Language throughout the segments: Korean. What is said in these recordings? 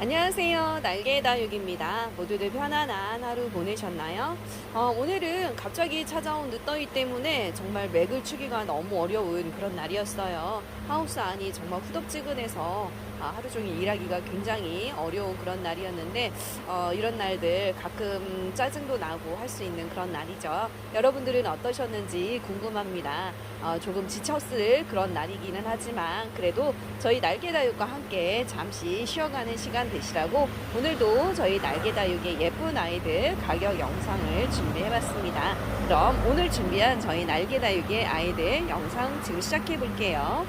안녕하세요. 날개 다육입니다. 모두들 편안한 하루 보내셨나요? 어, 오늘은 갑자기 찾아온 늦더위 때문에 정말 맥을 추기가 너무 어려운 그런 날이었어요. 하우스 안이 정말 후덥지근해서 아, 하루 종일 일하기가 굉장히 어려운 그런 날이었는데 어, 이런 날들 가끔 짜증도 나고 할 수 있는 그런 날이죠. 여러분들은 어떠셨는지 궁금합니다. 어, 조금 지쳤을 그런 날이기는 하지만 그래도 저희 날개다육과 함께 잠시 쉬어가는 시간 되시라고 오늘도 저희 날개다육의 예쁜 아이들 가격 영상을 준비해봤습니다. 그럼 오늘 준비한 저희 날개다육의 아이들 영상 지금 시작해 볼게요.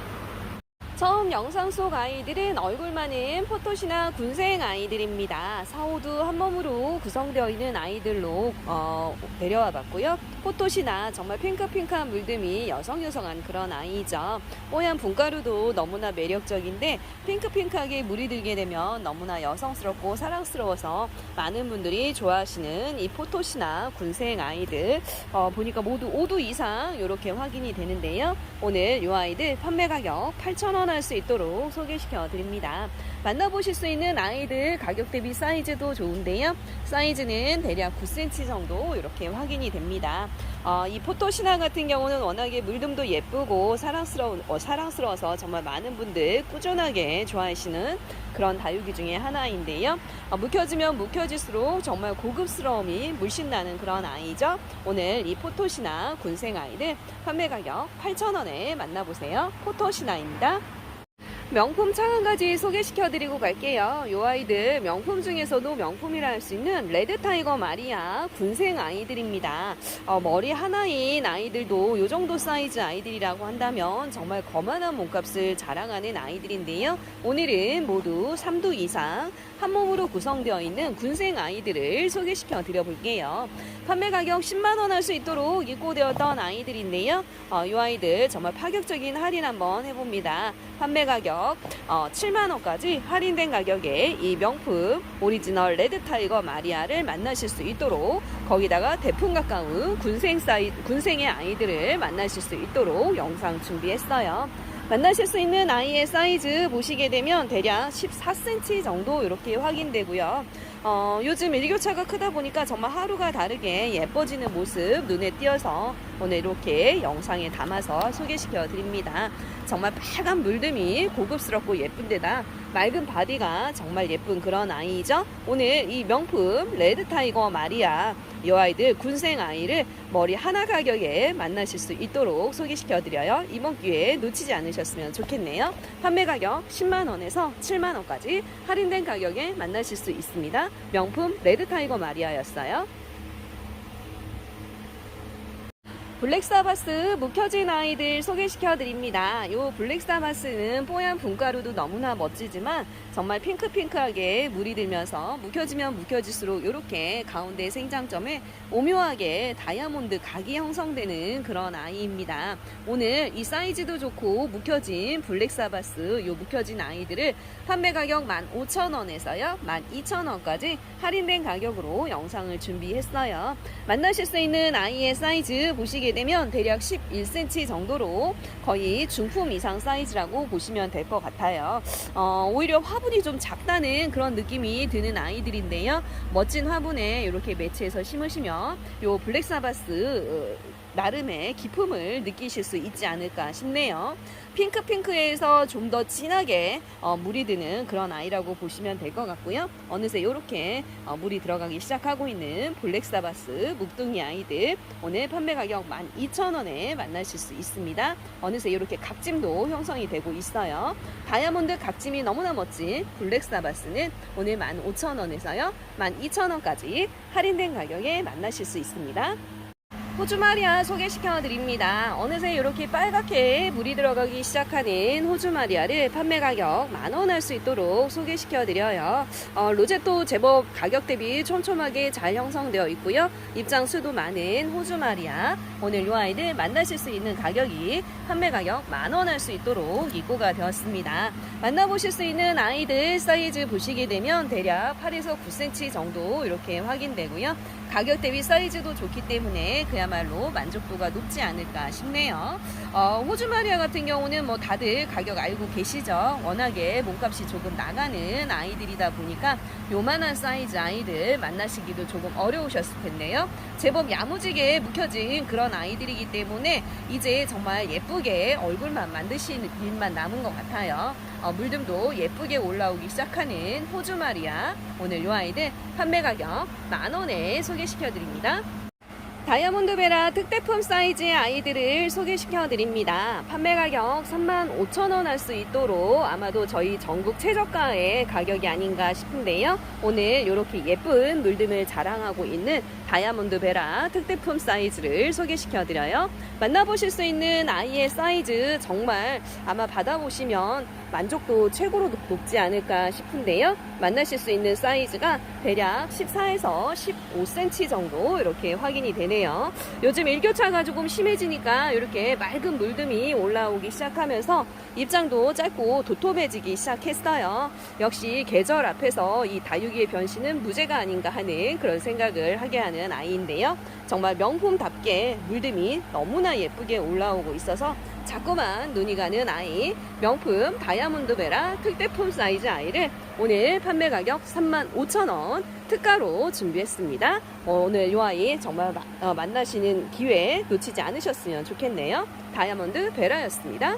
처음 영상 속 아이들은 얼굴 많은 포토시나 군생 아이들입니다. 사오도 한 몸으로 구성되어 있는 아이들로 어, 데려와 봤고요. 포토시나 정말 핑크핑크한 물듬이 여성여성한 그런 아이죠. 뽀얀 분가루도 너무나 매력적인데 핑크핑크하게 물이 들게 되면 너무나 여성스럽고 사랑스러워서 많은 분들이 좋아하시는 이 포토시나 군생 아이들 어, 보니까 모두 5두 이상 이렇게 확인이 되는데요. 오늘 이 아이들 판매 가격 8,000원 할 수 있도록 소개시켜 드립니다. 만나보실 수 있는 아이들 가격 대비 사이즈도 좋은데요. 사이즈는 대략 9cm 정도 이렇게 확인이 됩니다. 어, 이 포토시나 같은 경우는 워낙에 물듬도 예쁘고 사랑스러운, 어, 사랑스러워서 정말 많은 분들 꾸준하게 좋아하시는 그런 다육이 중에 하나인데요. 어, 묵혀지면 묵혀질수록 정말 고급스러움이 물씬 나는 그런 아이죠. 오늘 이 포토시나 군생 아이들 판매 가격 8,000원에 만나보세요. 포토시나입니다. 명품 창한가지 소개시켜드리고 갈게요. 이 아이들 명품 중에서도 명품이라 할 수 있는 레드타이거 마리아 군생 아이들입니다. 어, 머리 하나인 아이들도 이 정도 사이즈 아이들이라고 한다면 정말 거만한 몸값을 자랑하는 아이들인데요. 오늘은 모두 3두 이상 한 몸으로 구성되어 있는 군생 아이들을 소개시켜 드려볼게요. 판매 가격 10만원 할 수 있도록 입고되었던 아이들인데요. 어, 이 아이들 정말 파격적인 할인 한번 해봅니다. 판매 가격 어, 7만 원까지 할인된 가격에 이 명품 오리지널 레드 타이거 마리아를 만나실 수 있도록 거기다가 대풍 가까운 군생 사이, 군생의 아이들을 만나실 수 있도록 영상 준비했어요. 만나실 수 있는 아이의 사이즈 보시게 되면 대략 14cm 정도 이렇게 확인되고요. 어, 요즘 일교차가 크다 보니까 정말 하루가 다르게 예뻐지는 모습 눈에 띄어서 오늘 이렇게 영상에 담아서 소개시켜 드립니다. 정말 빨간 물듬이 고급스럽고 예쁜데다 맑은 바디가 정말 예쁜 그런 아이죠. 오늘 이 명품 레드 타이거 마리아 이 아이들 군생 아이를 머리 하나 가격에 만나실 수 있도록 소개시켜 드려요. 이번 기회에 놓치지 않으셨으면 좋겠네요. 판매 가격 10만 원에서 7만 원까지 할인된 가격에 만나실 수 있습니다. 명품 레드 타이거 마리아였어요. 블랙사바스 묵혀진 아이들 소개시켜 드립니다. 이 블랙사바스는 뽀얀 분가루도 너무나 멋지지만 정말 핑크핑크하게 물이 들면서 묵혀지면 묵혀질수록 이렇게 가운데 생장점에 오묘하게 다이아몬드 각이 형성되는 그런 아이입니다. 오늘 이 사이즈도 좋고 묵혀진 블랙사바스 요 묵혀진 아이들을 판매 가격 15,000원에서요 12,000원까지 할인된 가격으로 영상을 준비했어요. 만나실 수 있는 아이의 사이즈 보시게 되면 대략 11cm 정도로 거의 중품 이상 사이즈라고 보시면 될 것 같아요. 어, 오히려 화분 이 좀 작다는 그런 느낌이 드는 아이들인데요. 멋진 화분에 이렇게 매치해서 심으시면 요 블랙사바스 어, 나름의 기품을 느끼실 수 있지 않을까 싶네요. 핑크핑크에서 좀 더 진하게 어, 물이 드는 그런 아이라고 보시면 될 것 같고요. 어느새 이렇게 어, 물이 들어가기 시작하고 있는 블랙사바스 묵둥이 아이들 오늘 판매 가격 12,000원에 만나실 수 있습니다. 어느새 이렇게 각짐도 형성이 되고 있어요. 다이아몬드 각짐이 너무나 멋진 블랙사바스는 오늘 15,000원에서요 12,000원까지 할인된 가격에 만나실 수 있습니다. 호주 마리아 소개시켜 드립니다. 어느새 이렇게 빨갛게 물이 들어가기 시작하는 호주 마리아를 판매 가격 만원 할 수 있도록 소개시켜 드려요. 어, 로제도 제법 가격 대비 촘촘하게 잘 형성되어 있고요. 입장 수도 많은 호주 마리아. 오늘 이 아이들 만나실 수 있는 가격이 판매 가격 만원 할 수 있도록 입고가 되었습니다. 만나보실 수 있는 아이들 사이즈 보시게 되면 대략 8에서 9cm 정도 이렇게 확인되고요. 가격 대비 사이즈도 좋기 때문에 그야말로 만족도가 높지 않을까 싶네요. 어, 호주 마리아 같은 경우는 뭐 다들 가격 알고 계시죠? 워낙에 몸값이 조금 나가는 아이들이다 보니까 요만한 사이즈 아이들 만나시기도 조금 어려우셨을 텐데요. 제법 야무지게 묵혀진 그런 아이들이기 때문에 이제 정말 예쁘게 얼굴만 만드시는 일만 남은 것 같아요. 어, 물듬도 예쁘게 올라오기 시작하는 호주 마리아. 오늘 요 아이들 판매 가격 만 원에 소개시켜 드립니다. 다이아몬드 베라 특대품 사이즈의 아이들을 소개시켜 드립니다. 판매 가격 35,000원 할 수 있도록 아마도 저희 전국 최저가의 가격이 아닌가 싶은데요. 오늘 이렇게 예쁜 물듬을 자랑하고 있는 다이아몬드 베라 특대품 사이즈를 소개시켜 드려요. 만나보실 수 있는 아이의 사이즈 정말 아마 받아보시면 만족도 최고로 높- 높지 않을까 싶은데요. 만나실 수 있는 사이즈가 대략 14에서 15cm 정도 이렇게 확인이 되네요. 요즘 일교차가 조금 심해지니까 이렇게 맑은 물듬이 올라오기 시작하면서 입장도 짧고 도톰해지기 시작했어요. 역시 계절 앞에서 이 다육이의 변신은 무죄가 아닌가 하는 그런 생각을 하게 하는 아이인데요. 정말 명품답게 물듬이 너무나 예쁘게 올라오고 있어서 자꾸만 눈이 가는 아이 명품 다이아몬드 베라 특대품 사이즈 아이를 오늘 판매 가격 35,000원 특가로 준비했습니다. 어, 오늘 이 아이 정말 마- 어, 만나시는 기회 놓치지 않으셨으면 좋겠네요. 다이아몬드 베라였습니다.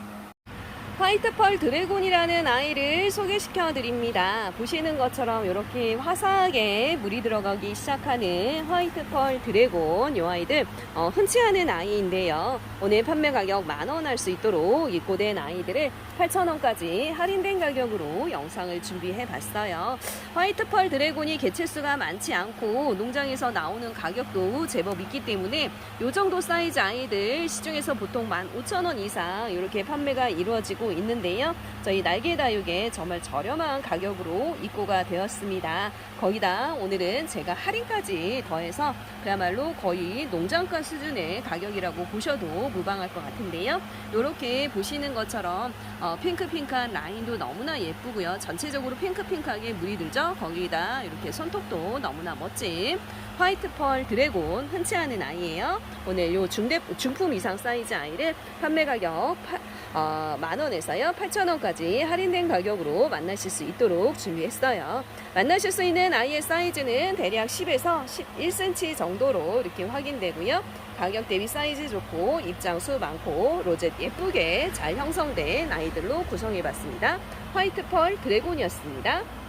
화이트 펄 드래곤이라는 아이를 소개시켜 드립니다. 보시는 것처럼 이렇게 화사하게 물이 들어가기 시작하는 화이트 펄 드래곤 이 아이들 어, 흔치 않은 아이인데요. 오늘 판매 가격 만 원 할 수 있도록 입고된 아이들을 8,000원까지 할인된 가격으로 영상을 준비해 봤어요. 화이트 펄 드래곤이 개체수가 많지 않고 농장에서 나오는 가격도 제법 있기 때문에 이 정도 사이즈 아이들 시중에서 보통 15,000원 이상 이렇게 판매가 이루어지고 있는데요. 저희 날개 다육에 정말 저렴한 가격으로 입고가 되었습니다. 거기다 오늘은 제가 할인까지 더해서 그야말로 거의 농장가 수준의 가격이라고 보셔도 무방할 것 같은데요. 이렇게 보시는 것처럼 어, 핑크핑크한 라인도 너무나 예쁘고요. 전체적으로 핑크핑크하게 물이 들죠. 거기다 이렇게 손톱도 너무나 멋진 화이트 펄 드래곤 흔치 않은 아이예요. 오늘 요 중대 중품 이상 사이즈 아이를 판매 가격 파- 어, 만 원에서요 8천 원까지 할인된 가격으로 만나실 수 있도록 준비했어요. 만나실 수 있는 아이의 사이즈는 대략 10에서 11cm 정도로 이렇게 확인되고요. 가격 대비 사이즈 좋고 입장 수 많고 로젯 예쁘게 잘 형성된 아이들로 구성해봤습니다. 화이트 펄 드래곤이었습니다.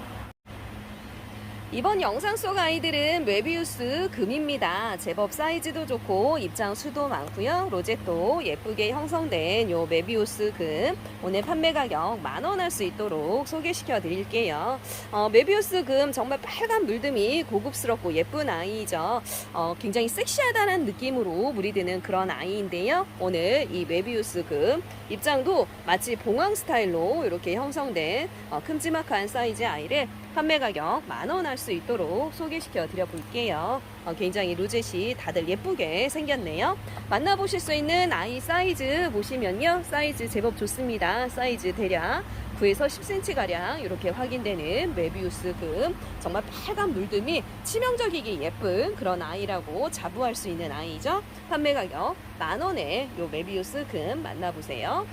이번 영상 속 아이들은 메비우스 금입니다. 제법 사이즈도 좋고 입장 수도 많고요. 로zet도 예쁘게 형성된 요 메비우스 금 오늘 판매 가격 만 원 할 수 있도록 소개시켜 드릴게요. 어, 메비우스 금 정말 빨간 물듬이 고급스럽고 예쁜 아이죠. 어, 굉장히 섹시하다는 느낌으로 물이 드는 그런 아이인데요. 오늘 이 메비우스 금 입장도 마치 봉황 스타일로 이렇게 형성된 어, 큼지막한 사이즈 아이를 판매 가격 만 원 할 수 있도록 소개시켜 드려 볼게요. 어, 굉장히 로젯이 다들 예쁘게 생겼네요. 만나보실 수 있는 아이 사이즈 보시면요. 사이즈 제법 좋습니다. 사이즈 대략 9에서 10cm 가량 이렇게 확인되는 메비우스 금 정말 빨간 물듬이 치명적이게 예쁜 그런 아이라고 자부할 수 있는 아이죠. 판매 가격 만 원에 요 메비우스 금 만나보세요.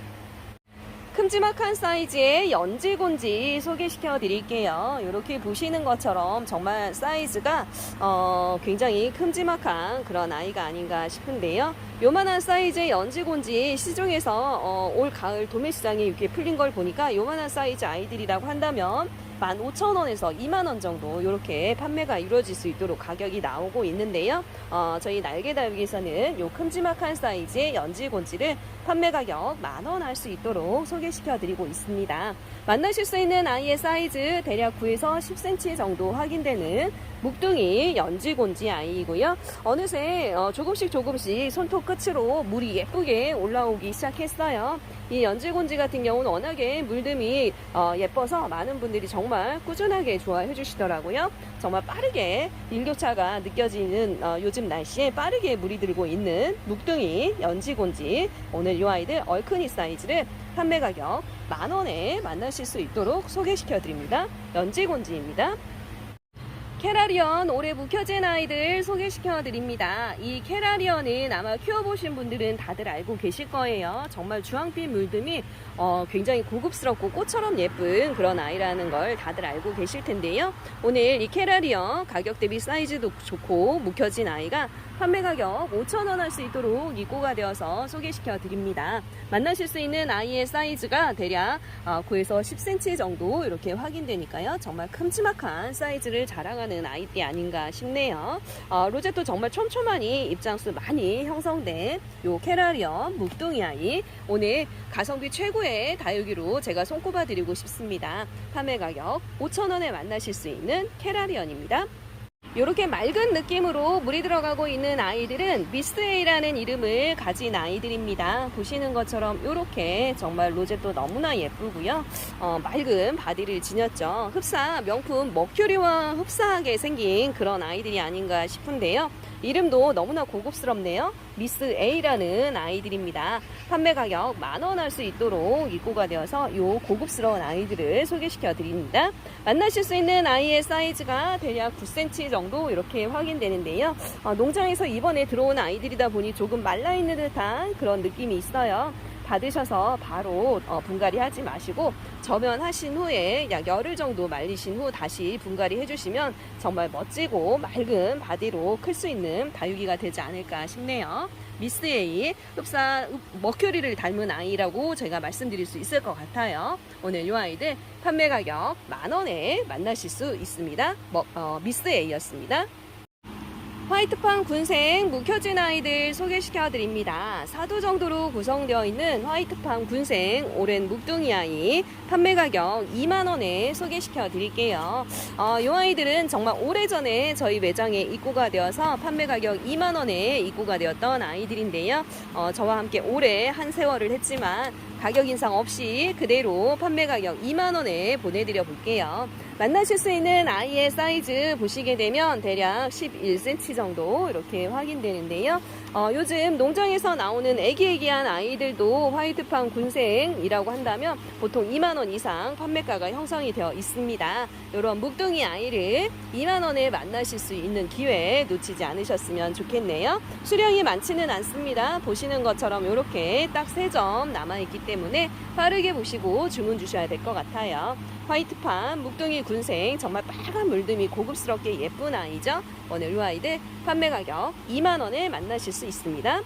큼지막한 사이즈의 연지곤지 소개시켜 드릴게요. 이렇게 보시는 것처럼 정말 사이즈가 어, 굉장히 큼지막한 그런 아이가 아닌가 싶은데요. 요만한 사이즈의 연지곤지 시중에서 어, 올 가을 도매 시장에 이렇게 풀린 걸 보니까 요만한 사이즈 아이들이라고 한다면 15,000원에서 2만원 정도 이렇게 판매가 이루어질 수 있도록 가격이 나오고 있는데요. 어, 저희 날개다육에서는 요 큼지막한 사이즈의 연지곤지를 판매 가격 만원 할 수 있도록 소개시켜 드리고 있습니다. 만나실 수 있는 아이의 사이즈 대략 9에서 10cm 정도 확인되는 묵둥이 연지곤지 아이이고요. 어느새 어, 조금씩 조금씩 손톱 끝으로 물이 예쁘게 올라오기 시작했어요. 이 연지곤지 같은 경우는 워낙에 물듬이 어, 예뻐서 많은 분들이 정말 꾸준하게 좋아해 주시더라고요. 정말 빠르게 일교차가 느껴지는 어, 요즘 날씨에 빠르게 물이 들고 있는 묵둥이 연지곤지 오늘 이 아이들 얼큰이 사이즈를 판매 가격 만 원에 만나실 수 있도록 소개시켜 드립니다. 연지곤지입니다. 캐라리언 올해 묵혀진 아이들 소개시켜 드립니다. 이 캐라리언은 아마 키워보신 분들은 다들 알고 계실 거예요. 정말 주황빛 물듬이 어, 굉장히 고급스럽고 꽃처럼 예쁜 그런 아이라는 걸 다들 알고 계실 텐데요. 오늘 이 캐라리언 가격 대비 사이즈도 좋고 묵혀진 아이가 판매 가격 5,000원 할 수 있도록 입고가 되어서 소개시켜 드립니다. 만나실 수 있는 아이의 사이즈가 대략 어, 9에서 10cm 정도 이렇게 확인되니까요. 정말 큼지막한 사이즈를 자랑하는 아이띠 아닌가 싶네요. 어, 로제도 정말 촘촘하니 입장수 많이 형성된 요 캐라리언 묵둥이 아이 오늘 가성비 최고의 다육이로 제가 손꼽아 드리고 싶습니다. 판매 가격 5,000원에 만나실 수 있는 캐라리언입니다. 이렇게 맑은 느낌으로 물이 들어가고 있는 아이들은 미스에이라는 이름을 가진 아이들입니다. 보시는 것처럼 이렇게 정말 로제도 너무나 예쁘고요. 어, 맑은 바디를 지녔죠. 흡사 명품 머큐리와 흡사하게 생긴 그런 아이들이 아닌가 싶은데요. 이름도 너무나 고급스럽네요. 미스 A라는 아이들입니다. 판매 가격 만 원 할 수 있도록 입고가 되어서 요 고급스러운 아이들을 소개시켜 드립니다. 만나실 수 있는 아이의 사이즈가 대략 9cm 정도 이렇게 확인되는데요. 어, 농장에서 이번에 들어온 아이들이다 보니 조금 말라 있는 듯한 그런 느낌이 있어요. 받으셔서 바로 어, 분갈이 하지 마시고 저면 하신 후에 약 열흘 정도 말리신 후 다시 분갈이 해주시면 정말 멋지고 맑은 바디로 클 수 있는 다육이가 되지 않을까 싶네요. 미스 A 흡사 머큐리를 닮은 아이라고 제가 말씀드릴 수 있을 것 같아요. 오늘 이 아이들 판매 가격 만 원에 만나실 수 있습니다. 뭐, 어, 미스 A였습니다. 화이트판 군생 묵혀진 아이들 소개시켜 드립니다. 4도 정도로 구성되어 있는 화이트판 군생 오랜 묵둥이 아이 판매 가격 2만 원에 소개시켜 드릴게요. 어, 이 아이들은 정말 오래전에 저희 매장에 입고가 되어서 판매 가격 2만 원에 입고가 되었던 아이들인데요. 어, 저와 함께 오래 한 세월을 했지만 가격 인상 없이 그대로 판매 가격 2만 원에 보내드려 볼게요. 만나실 수 있는 아이의 사이즈 보시게 되면 대략 11cm 정도 이렇게 확인되는데요. 어, 요즘 농장에서 나오는 애기애기한 아이들도 화이트판 군생이라고 한다면 보통 2만원 이상 판매가가 형성이 되어 있습니다. 이런 묵둥이 아이를 2만원에 만나실 수 있는 기회 놓치지 않으셨으면 좋겠네요. 수량이 많지는 않습니다. 보시는 것처럼 이렇게 딱세점 남아있기 때문에 빠르게 보시고 주문 주셔야 될 것 같아요. 화이트판 묵둥이 군생 정말 빨간 물듬이 고급스럽게 예쁜 아이죠. 오늘 이 아이들 판매 가격 2만 원에 만나실 수 있습니다.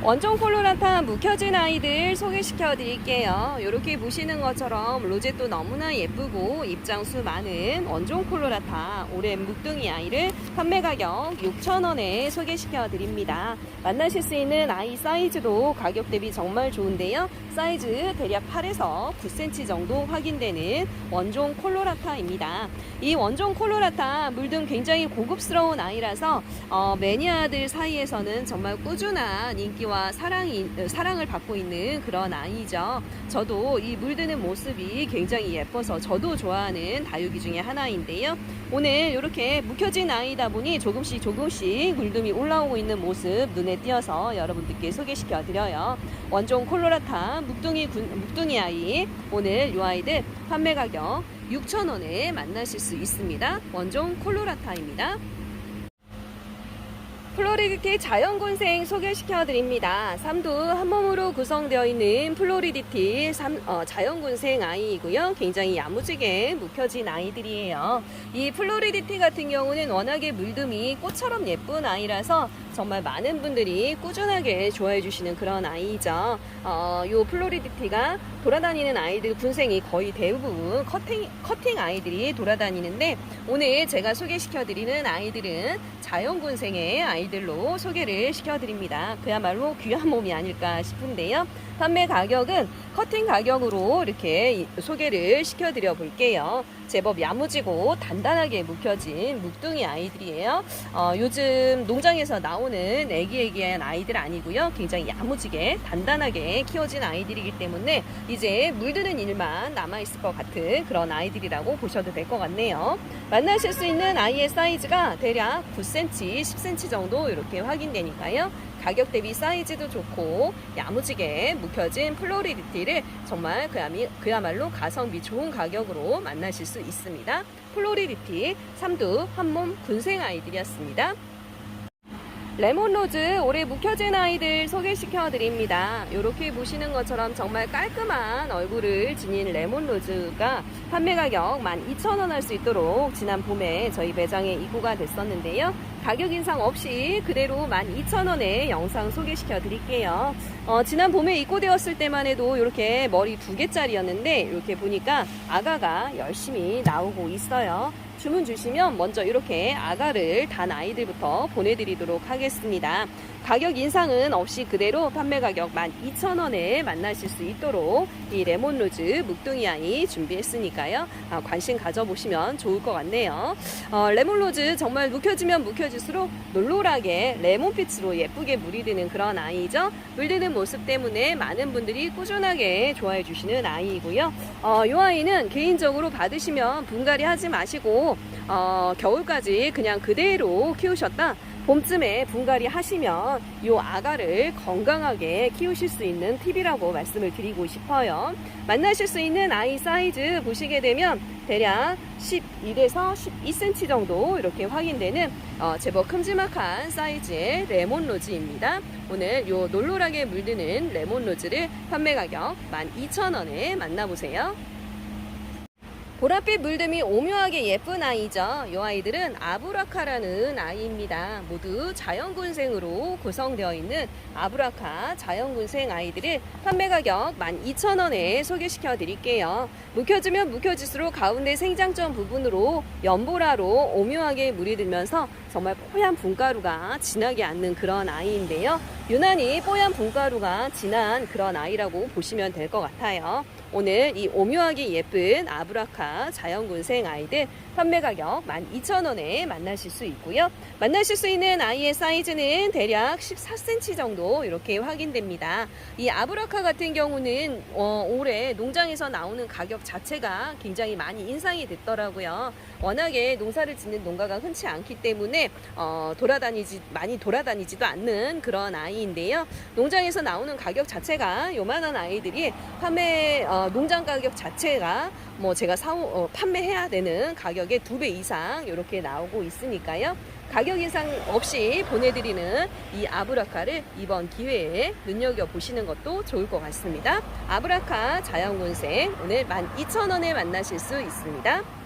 원종 콜로라타 묵혀진 아이들 소개시켜 드릴게요. 이렇게 보시는 것처럼 로제도 너무나 예쁘고 입장수 많은 원종 콜로라타 오랜 묵둥이 아이를 판매 가격 6,000원에 소개시켜 드립니다. 만나실 수 있는 아이 사이즈도 가격 대비 정말 좋은데요. 사이즈 대략 8에서 9cm 정도 확인되는 원종 콜로라타입니다. 이 원종 콜로라타 물등 굉장히 고급스러운 아이라서 어, 매니아들 사이에서는 정말 꾸준한 인기 와 사랑이, 사랑을 받고 있는 그런 아이죠. 저도 이 물드는 모습이 굉장히 예뻐서 저도 좋아하는 다육이 중에 하나인데요. 오늘 이렇게 묵혀진 아이다 보니 조금씩 조금씩 물듬이 올라오고 있는 모습 눈에 띄어서 여러분들께 소개시켜 드려요. 원종 콜로라타 묵둥이 군, 묵둥이 아이 오늘 이 아이들 판매 가격 6,000원에 만나실 수 있습니다. 원종 콜로라타입니다. 플로리디티 자연군생 소개시켜 드립니다. 삼두 한 몸으로 구성되어 있는 플로리디티 삼- 어, 자연군생 아이이고요. 굉장히 야무지게 묵혀진 아이들이에요. 이 플로리디티 같은 경우는 워낙에 물듬이 꽃처럼 예쁜 아이라서 정말 많은 분들이 꾸준하게 좋아해 주시는 그런 아이죠. 어, 요 플로리디티가 돌아다니는 아이들 군생이 거의 대부분 커팅, 커팅 아이들이 돌아다니는데 오늘 제가 소개시켜 드리는 아이들은 자연군생의 아이들로 소개를 시켜 드립니다. 그야말로 귀한 몸이 아닐까 싶은데요. 판매 가격은 커팅 가격으로 이렇게 이- 소개를 시켜 드려 볼게요. 제법 야무지고 단단하게 묵혀진 묵둥이 아이들이에요. 어, 요즘 농장에서 나오는 애기애기한 아이들 아니고요. 굉장히 야무지게 단단하게 키워진 아이들이기 때문에 이제 물드는 일만 남아있을 것 같은 그런 아이들이라고 보셔도 될 것 같네요. 만나실 수 있는 아이의 사이즈가 대략 9cm, 10cm 정도 이렇게 확인되니까요. 가격 대비 사이즈도 좋고 야무지게 묵혀진 플로리리티를 정말 그야말로 가성비 좋은 가격으로 만나실 수 있습니다. 플로리리티 삼두 한몸 군생 아이들이었습니다. 레몬로즈 올해 묵혀진 아이들 소개시켜 드립니다. 이렇게 보시는 것처럼 정말 깔끔한 얼굴을 지닌 레몬로즈가 판매 가격 12,000원 할 수 있도록 지난 봄에 저희 매장에 입고가 됐었는데요. 가격 인상 없이 그대로 12,000원에 영상 소개시켜 드릴게요. 어, 지난 봄에 입고되었을 때만 해도 이렇게 머리 두 개짜리였는데 이렇게 보니까 아가가 열심히 나오고 있어요. 주문 주시면 먼저 이렇게 아가를 단 아이들부터 보내드리도록 하겠습니다. 가격 인상은 없이 그대로 판매 가격 12,000원에 만나실 수 있도록 이 레몬로즈 묵둥이 아이 준비했으니까요. 아, 관심 가져보시면 좋을 것 같네요. 어, 레몬로즈 정말 묵혀지면 묵혀질수록 놀놀하게 레몬빛으로 예쁘게 물이 드는 그런 아이죠. 물드는 모습 때문에 많은 분들이 꾸준하게 좋아해 주시는 아이이고요. 어, 이 아이는 개인적으로 받으시면 분갈이 하지 마시고 어, 겨울까지 그냥 그대로 키우셨다. 봄쯤에 분갈이 하시면 이 아가를 건강하게 키우실 수 있는 팁이라고 말씀을 드리고 싶어요. 만나실 수 있는 아이 사이즈 보시게 되면 대략 12에서 12cm 정도 이렇게 확인되는 어, 제법 큼지막한 사이즈의 레몬 로즈입니다. 오늘 이 놀놀하게 물드는 레몬 로즈를 판매 가격 12,000원에 만나보세요. 보랏빛 물듬이 오묘하게 예쁜 아이죠. 이 아이들은 아브라카라는 아이입니다. 모두 자연군생으로 구성되어 있는 아브라카 자연군생 아이들을 판매 가격 12,000원에 소개시켜 드릴게요. 묵혀지면 묵혀질수록 가운데 생장점 부분으로 연보라로 오묘하게 물이 들면서 정말 뽀얀 분가루가 진하게 앉는 그런 아이인데요. 유난히 뽀얀 분가루가 진한 그런 아이라고 보시면 될 것 같아요. 오늘 이 오묘하게 예쁜 아브라카 자연군생 아이들 판매 가격 12,000원에 만나실 수 있고요. 만나실 수 있는 아이의 사이즈는 대략 14cm 정도 이렇게 확인됩니다. 이 아브라카 같은 경우는 어, 올해 농장에서 나오는 가격 자체가 굉장히 많이 인상이 됐더라고요. 워낙에 농사를 짓는 농가가 흔치 않기 때문에 어, 돌아다니지 많이 돌아다니지도 않는 그런 아이인데요. 농장에서 나오는 가격 자체가 요만한 아이들이 판매 어, 농장 가격 자체가 뭐 제가 사 어, 판매해야 되는 가격의 두 배 이상 이렇게 나오고 있으니까요. 가격 인상 없이 보내드리는 이 아브라카를 이번 기회에 눈여겨 보시는 것도 좋을 것 같습니다. 아브라카 자연군생 오늘 12,000원에 만나실 수 있습니다.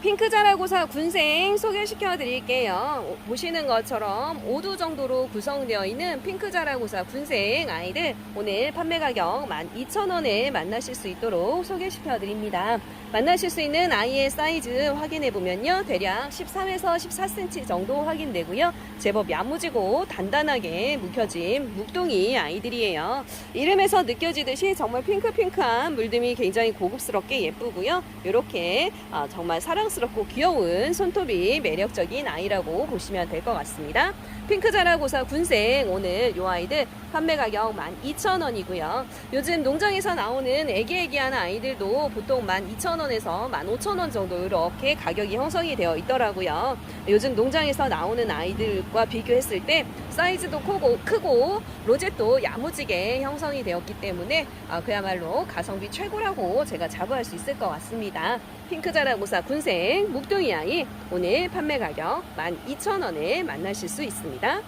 핑크 자라고사 군생 소개시켜 드릴게요. 보시는 것처럼 5두 정도로 구성되어 있는 핑크 자라고사 군생 아이들 오늘 판매 가격 12,000원에 만나실 수 있도록 소개시켜 드립니다. 만나실 수 있는 아이의 사이즈 확인해 보면요. 대략 13에서 14cm 정도 확인되고요. 제법 야무지고 단단하게 묵혀진 묵동이 아이들이에요. 이름에서 느껴지듯이 정말 핑크핑크한 물듬이 굉장히 고급스럽게 예쁘고요. 이렇게 아, 정말 사랑 스럽고 귀여운 손톱이 매력적인 아이라고 보시면 될 것 같습니다. 핑크자라고사 군생 오늘 이 아이들 판매 가격 12,000원이고요. 요즘 농장에서 나오는 애기애기한 아이들도 보통 12,000원에서 15,000원 정도 이렇게 가격이 형성이 되어 있더라고요. 요즘 농장에서 나오는 아이들과 비교했을 때 사이즈도 크고, 크고 로zet도 야무지게 형성이 되었기 때문에 아, 그야말로 가성비 최고라고 제가 자부할 수 있을 것 같습니다. 핑크자라고사 군생 묵둥이 아이 오늘 판매 가격 12,000원에 만나실 수 있습니다.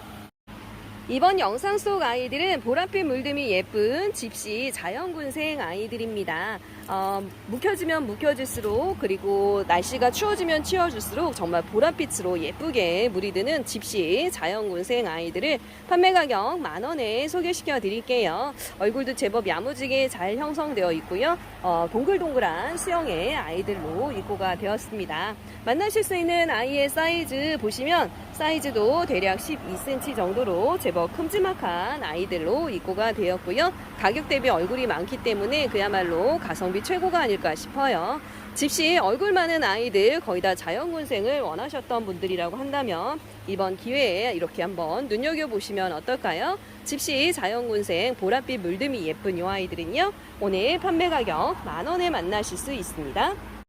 이번 영상 속 아이들은 보랏빛 물듬이 예쁜 집시 자연군생 아이들입니다. 어, 묵혀지면 묵혀질수록 그리고 날씨가 추워지면 추워질수록 정말 보랏빛으로 예쁘게 물이 드는 집시 자연군생 아이들을 판매 가격 만원에 소개시켜 드릴게요. 얼굴도 제법 야무지게 잘 형성되어 있고요. 어, 동글동글한 수영의 아이들로 입고가 되었습니다. 만나실 수 있는 아이의 사이즈 보시면 사이즈도 대략 12cm 정도로 제법 큼지막한 아이들로 입고가 되었고요. 가격 대비 얼굴이 많기 때문에 그야말로 가성비 최고가 아닐까 싶어요. 집시 얼굴 많은 아이들 거의 다 자연군생을 원하셨던 분들이라고 한다면 이번 기회에 이렇게 한번 눈여겨보시면 어떨까요? 집시 자연군생 보랏빛 물듬이 예쁜 이 아이들은요 오늘 판매 가격 만원에 만나실 수 있습니다.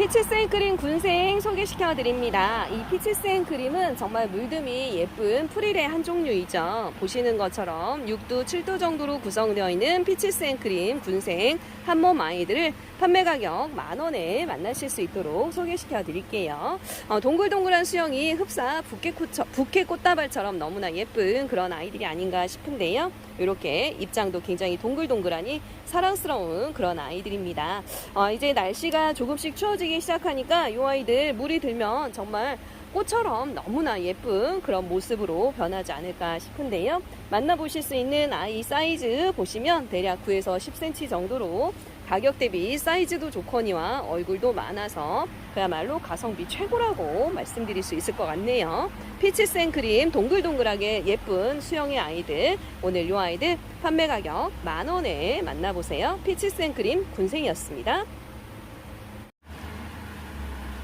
피치 생크림 군생 소개시켜 드립니다. 이 피치 생크림은 정말 물듬이 예쁜 프릴의 한 종류이죠. 보시는 것처럼 6도, 7도 정도로 구성되어 있는 피치 생크림 군생 한 몸 아이들을 판매 가격 만 원에 만나실 수 있도록 소개시켜 드릴게요. 어, 동글동글한 수영이 흡사 부케꽃, 부케 꽃다발처럼 너무나 예쁜 그런 아이들이 아닌가 싶은데요. 이렇게 입장도 굉장히 동글동글하니 사랑스러운 그런 아이들입니다. 어, 이제 날씨가 조금씩 추워지기 시작하니까 이 아이들 물이 들면 정말 꽃처럼 너무나 예쁜 그런 모습으로 변하지 않을까 싶은데요. 만나보실 수 있는 아이 사이즈 보시면 대략 9에서 10cm 정도로 가격 대비 사이즈도 좋거니와 얼굴도 많아서 그야말로 가성비 최고라고 말씀드릴 수 있을 것 같네요. 피치 생크림 동글동글하게 예쁜 수영의 아이들 오늘 이 아이들 판매 가격 만 원에 만나보세요. 피치 생크림 군생이었습니다.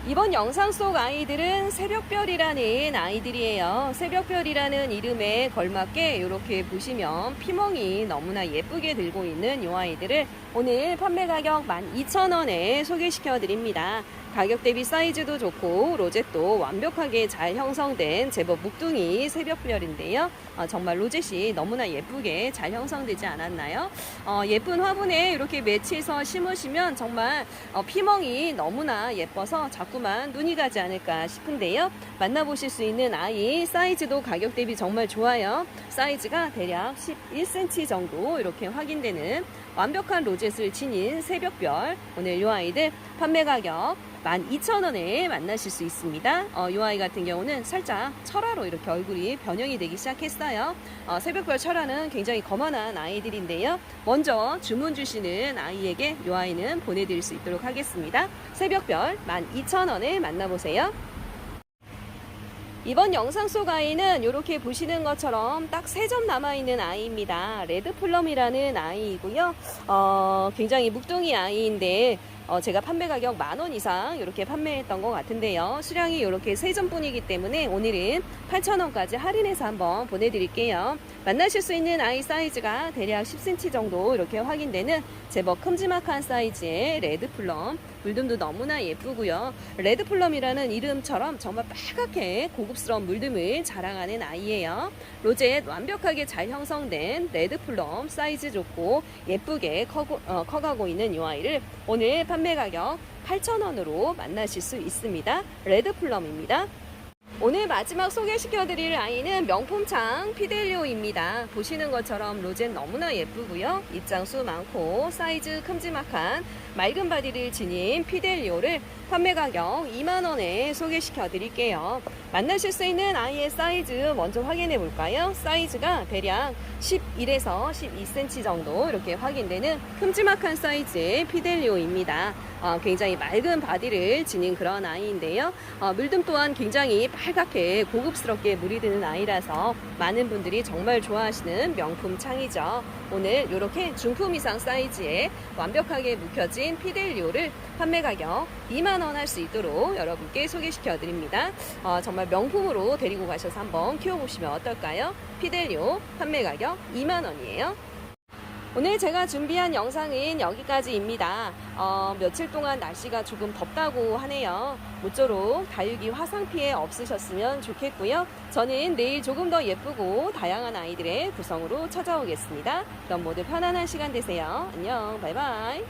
이번 영상 속 아이들은 새벽별이라는 아이들이에요. 새벽별이라는 이름에 걸맞게 이렇게 보시면 피멍이 너무나 예쁘게 들고 있는 이 아이들을 오늘 판매 가격 12,000원에 소개시켜 드립니다. 가격 대비 사이즈도 좋고 로zet도 완벽하게 잘 형성된 제법 묵둥이 새벽별인데요. 어, 정말 로zet이 너무나 예쁘게 잘 형성되지 않았나요? 어, 예쁜 화분에 이렇게 매치해서 심으시면 정말 어, 피멍이 너무나 예뻐서 자꾸만 눈이 가지 않을까 싶은데요. 만나보실 수 있는 아이 사이즈도 가격 대비 정말 좋아요. 사이즈가 대략 11cm 정도 이렇게 확인되는 완벽한 로zet을 지닌 새벽별 오늘 이 아이들 판매 가격 12,000원에 만나실 수 있습니다. 어, 이 아이 같은 경우는 살짝 철화로 이렇게 얼굴이 변형이 되기 시작했어요. 어, 새벽별 철화는 굉장히 거만한 아이들인데요. 먼저 주문 주시는 아이에게 이 아이는 보내드릴 수 있도록 하겠습니다. 새벽별 12,000원에 만나보세요. 이번 영상 속 아이는 이렇게 보시는 것처럼 딱 세 점 남아있는 아이입니다. 레드플럼이라는 아이이고요. 어, 굉장히 묵둥이 아이인데 어, 제가 판매 가격 만 원 이상 이렇게 판매했던 것 같은데요. 수량이 이렇게 세 점뿐이기 때문에 오늘은 8,000원까지 할인해서 한번 보내드릴게요. 만나실 수 있는 아이 사이즈가 대략 10cm 정도 이렇게 확인되는 제법 큼지막한 사이즈의 레드플럼. 물듬도 너무나 예쁘고요. 레드플럼이라는 이름처럼 정말 빨갛게 고급스러운 물듬을 자랑하는 아이예요. 로젯 완벽하게 잘 형성된 레드플럼 사이즈 좋고 예쁘게 커고, 어, 커가고 있는 이 아이를 오늘 판매 가격 8,000원으로 만나실 수 있습니다. 레드플럼입니다. 오늘 마지막 소개시켜드릴 아이는 명품창 피델리오입니다. 보시는 것처럼 로젠 너무나 예쁘고요. 입장수 많고 사이즈 큼지막한 맑은 바디를 지닌 피델리오를 판매 가격 2만원에 소개시켜 드릴게요. 만나실 수 있는 아이의 사이즈 먼저 확인해 볼까요? 사이즈가 대략 11에서 12cm 정도 이렇게 확인되는 큼지막한 사이즈의 피델리오입니다. 어, 굉장히 맑은 바디를 지닌 그런 아이인데요. 어, 물듬 또한 굉장히 빨갛게 고급스럽게 물이 드는 아이라서 많은 분들이 정말 좋아하시는 명품 창이죠. 오늘 이렇게 중품 이상 사이즈에 완벽하게 묵혀진 피델리오를 판매 가격 2만 원 할 수 있도록 여러분께 소개시켜 드립니다. 어, 정말 명품으로 데리고 가셔서 한번 키워보시면 어떨까요? 피델리오 판매 가격 2만 원이에요. 오늘 제가 준비한 영상은 여기까지입니다. 어, 며칠 동안 날씨가 조금 덥다고 하네요. 모쪼록 다육이 화상 피해 없으셨으면 좋겠고요. 저는 내일 조금 더 예쁘고 다양한 아이들의 구성으로 찾아오겠습니다. 그럼 모두 편안한 시간 되세요. 안녕, 바이바이.